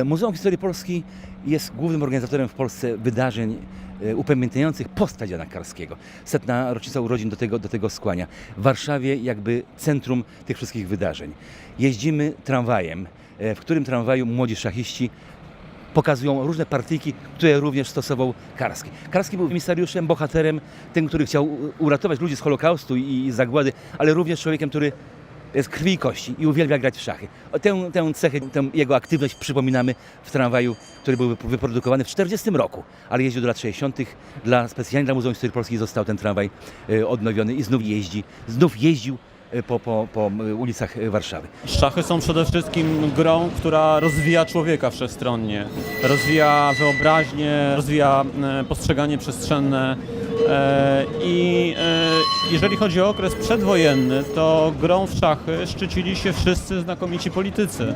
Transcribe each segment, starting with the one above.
E, Muzeum Historii Polski jest głównym organizatorem w Polsce wydarzeń e, upamiętniających postać Jana Karskiego. Setna rocznica urodzin do tego, do tego skłania. W Warszawie jakby centrum tych wszystkich wydarzeń. Jeździmy tramwajem, e, w którym tramwaju młodzi szachiści pokazują różne partyjki, które również stosował Karski. Karski był emisariuszem, bohaterem, tym, który chciał uratować ludzi z Holokaustu i zagłady, ale również człowiekiem, który z krwi i kości i uwielbia grać w szachy. Tę, tę cechę, tę jego aktywność przypominamy w tramwaju, który był wyp- wyprodukowany w 40 roku, ale jeździł do lat 60. Dla, specjalnie dla Muzeum Historii Polskiej został ten tramwaj e, odnowiony i znów jeździ, znów jeździł e, po, po, po ulicach e, Warszawy. Szachy są przede wszystkim grą, która rozwija człowieka wszechstronnie, rozwija wyobraźnię, rozwija postrzeganie przestrzenne. E, I e, jeżeli chodzi o okres przedwojenny, to grą w szachy szczycili się wszyscy znakomici politycy,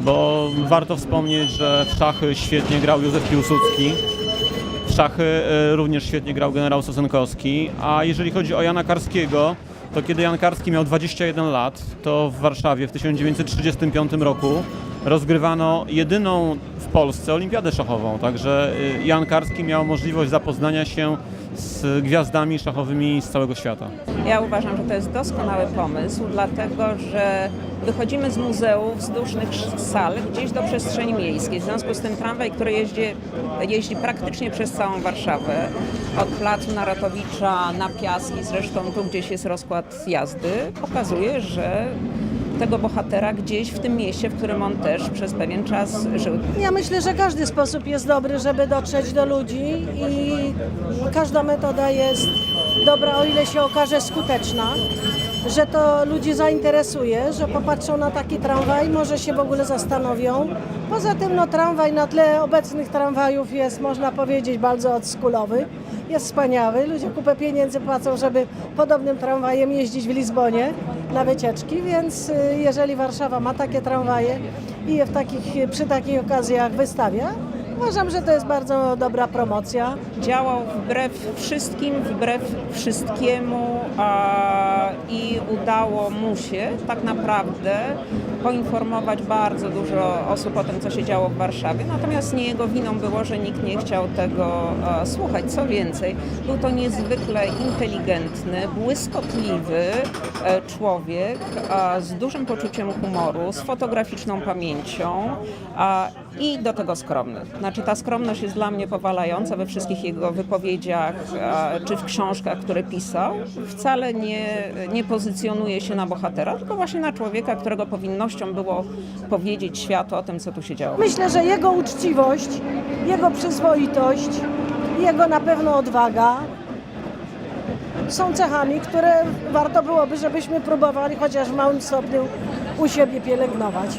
bo warto wspomnieć, że w szachy świetnie grał Józef Piłsudski, w szachy e, również świetnie grał generał Sosenkowski, a jeżeli chodzi o Jana Karskiego, to kiedy Jan Karski miał 21 lat, to w Warszawie w 1935 roku rozgrywano jedyną w Polsce olimpiadę szachową, także e, Jan Karski miał możliwość zapoznania się z gwiazdami szachowymi z całego świata. Ja uważam, że to jest doskonały pomysł, dlatego że wychodzimy z muzeów, z dusznych sal gdzieś do przestrzeni miejskiej. W związku z tym tramwaj, który jeździ, jeździ praktycznie przez całą Warszawę, od placu Narotowicza na Piaski, zresztą tu gdzieś jest rozkład jazdy, pokazuje, że tego bohatera gdzieś w tym mieście, w którym on też przez pewien czas żył. Ja myślę, że każdy sposób jest dobry, żeby dotrzeć do ludzi i każda metoda jest dobra, o ile się okaże skuteczna, że to ludzi zainteresuje, że popatrzą na taki tramwaj, może się w ogóle zastanowią. Poza tym no, tramwaj na tle obecnych tramwajów jest, można powiedzieć, bardzo odskulowy. Jest wspaniały. Ludzie kupę pieniędzy płacą, żeby podobnym tramwajem jeździć w Lizbonie na wycieczki, więc y, jeżeli Warszawa ma takie tramwaje i je w takich, przy takich okazjach wystawia, uważam, że to jest bardzo dobra promocja. działał wbrew wszystkim, wbrew wszystkiemu a, i udało mu się tak naprawdę poinformować bardzo dużo osób o tym, co się działo w Warszawie. Natomiast nie jego winą było, że nikt nie chciał tego a, słuchać. Co więcej, był to niezwykle inteligentny, błyskotliwy e, człowiek a, z dużym poczuciem humoru, z fotograficzną pamięcią a, i do tego skromny. Znaczy ta skromność jest dla mnie powalająca we wszystkich jego wypowiedziach czy w książkach, które pisał. Wcale nie, nie pozycjonuje się na bohatera, tylko właśnie na człowieka, którego powinnością było powiedzieć światu o tym, co tu się działo. Myślę, że jego uczciwość, jego przyzwoitość, jego na pewno odwaga są cechami, które warto byłoby, żebyśmy próbowali chociaż w małym stopniu u siebie pielęgnować.